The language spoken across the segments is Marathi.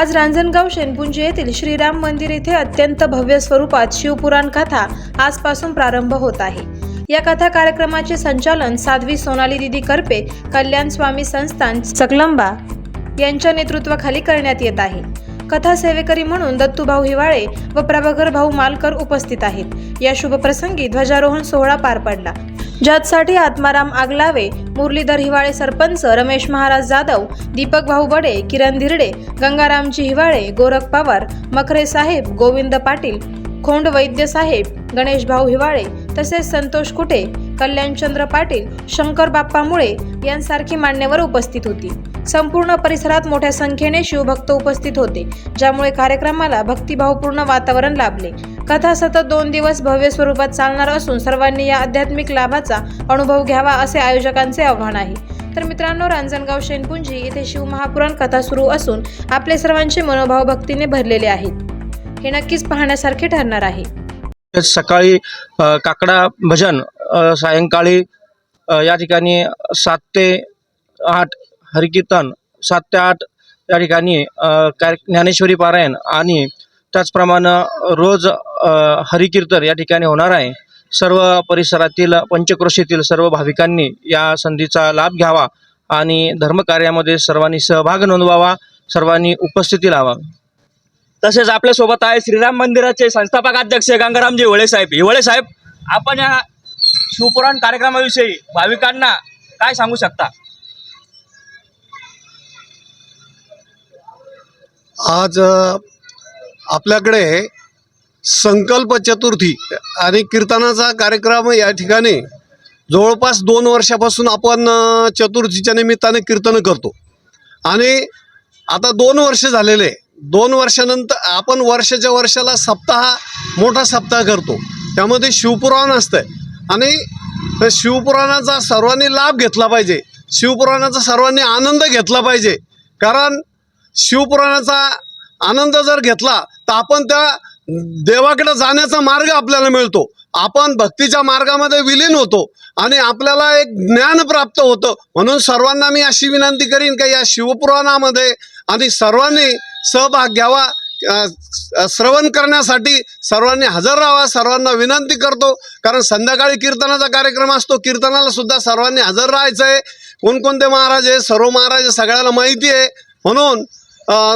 आज रांजणगाव शेनपुंजी येथील श्रीराम मंदिर येथे अत्यंत भव्य स्वरूपात शिवपुराण कथा आजपासून प्रारंभ होत आहे. या कथा कार्यक्रमाचे संचालन साध्वी सोनाली दिदी करपे कल्याण स्वामी संस्थान सकलंबा यांच्या नेतृत्वाखाली करण्यात येत आहे. कथा सेवेकरी म्हणून दत्तूभाऊ हिवाळे व प्रभाकर भाऊ मालकर उपस्थित आहेत. या शुभप्रसंगी ध्वजारोहण सोहळा पार पडला. ज्यासाठी आत्माराम आगलावे मुरलीधर हिवाळे सरपंच रमेश महाराज जाधव दीपक भाऊ बडे किरण धिरडे गंगारामजी हिवाळे गोरख पवार मखरे साहेब गोविंद पाटील खोंड वैद्य साहेब गणेश भाऊ हिवाळे तसेच संतोष कुटे कल्याणचंद्र पाटील शंकर बाप्पा मुळे यांसारखी मान्यवर उपस्थित होती. संपूर्ण परिसरात मोठ्या संख्येने शिवभक्त उपस्थित होते ज्यामुळे कार्यक्रमाला भक्तिभावपूर्ण वातावरण लाभले. कथा सतत दोन दिवस भव्य स्वरूपात चालणार असून सर्वांनी या आध्यात्मिक लाभाचा अनुभव घ्यावा असे आयोजकांचे आव्हान आहे. तर मित्रांनो रांजणगाव शेनपुंजी येथे शिवमहापुराण कथा सुरू असून आपले सर्वांचे मनोभाव भक्तीने भरलेले आहेत. हे नक्कीच पाहण्यासारखे ठरणार आहे. सकाळी काकडा भजन सायंकाळी या ठिकाणी सात ते आठ हरिकीर्तन सात ते आठ या ठिकाणी कार्य ज्ञानेश्वरी पारायण आणि त्याचप्रमाणे रोज अ, हरिकीर्तन या ठिकाणी होणार आहे. सर्व परिसरातील पंचक्रोशीतील सर्व भाविकांनी या संधीचा लाभ घ्यावा आणि धर्मकार्यामध्ये सर्वांनी सहभाग नोंदवावा सर्वांनी उपस्थिती लावा तसेच आपल्यासोबत आहे श्रीराम मंदिराचे संस्थापक अध्यक्ष गंगारामजी हिवळे साहेब. हिवळे साहेब आपण या शिवपुराण कार्यक्रमाविषयी भाविकांना काय सांगू शकता? आज आपल्याकडे संकल्प चतुर्थी आणि कीर्तनाचा कार्यक्रम या ठिकाणी जवळपास दोन वर्षापासून आपण चतुर्थीच्या निमित्ताने कीर्तन करतो. आणि आता दोन वर्ष झालेले दोन वर्षानंतर आपण वर्षाच्या वर्षाला सप्ताह मोठा सप्ताह करतो. त्यामध्ये शिवपुराण असतंय. आणि शिवपुराणाचा सर्वांनी लाभ घेतला पाहिजे. शिवपुराणाचा सर्वांनी आनंद घेतला पाहिजे. कारण शिवपुराणाचा आनंद जर घेतला तर आपण त्या देवाकडे जाण्याचा मार्ग आपल्याला मिळतो. आपण भक्तीच्या मार्गामध्ये विलीन होतो आणि आपल्याला एक ज्ञान प्राप्त होतं. म्हणून सर्वांना मी अशी विनंती करीन का या शिवपुराणामध्ये आणि सर्वांनी सहभाग घ्यावा. श्रवण करण्यासाठी सर्वांनी हजर राहावा. सर्वांना विनंती करतो. कारण संध्याकाळी कीर्तनाचा कार्यक्रम असतो. कीर्तनाला सुद्धा सर्वांनी हजर राहायचं आहे कोणकोणते महाराज आहे? सर्व महाराज सगळ्याला माहिती आहे. म्हणून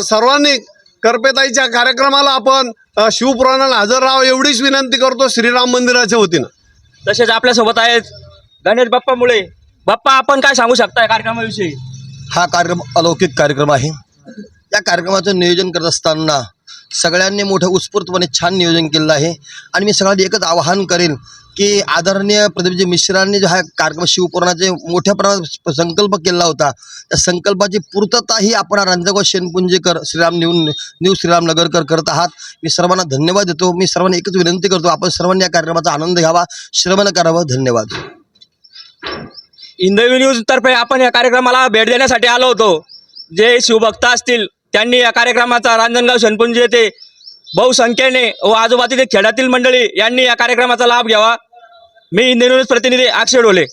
सर्वांनी करपेताईच्या कार्यक्रमाला आपण शिवपुराणाला हजर राहावं एवढीच विनंती करतो श्रीराम मंदिराच्या वतीनं. तसेच आपल्यासोबत आहेत गणेश बाप्पा मुळे. बाप्पा आपण काय सांगू शकता या कार्यक्रमाविषयी? हा कार्यक्रम अलौकिक कार्यक्रम आहे. या कार्यक्रमाचं नियोजन करत असताना सगळ्यांनी मोठं उत्स्फूर्तपणे छान नियोजन केलेलं आहे. आणि मी सगळ्यांना एकच आवाहन करेन की आदरणीय प्रदीपजी मिश्रांनी जो हा कार्यक्रम शिवपुराणाचे मोठ्या प्रमाणात संकल्प केला होता. त्या संकल्पाची पूर्तता ही आपण रंजगाव शेनपुंजेकर श्रीराम न्यू न्यू श्रीराम नगरकर करत आहात. मी सर्वांना धन्यवाद देतो. मी सर्वांना एकच विनंती करतो. आपण सर्वांनी या कार्यक्रमाचा आनंद घ्यावा. श्रवण करावं. धन्यवाद. इंदवी न्यूज तर्फे आपण या कार्यक्रमाला भेट देण्यासाठी आलो होतो. जे शिवभक्त असतील त्यांनी या कार्यक्रमाचा रांजणगाव शनपुंजी येथे बहुसंख्येने व आजूबाजूच्या खेड्यातील मंडळी यांनी या कार्यक्रमाचा लाभ घ्यावा. मी हिंदी न्यूज प्रतिनिधी अक्षय डोले.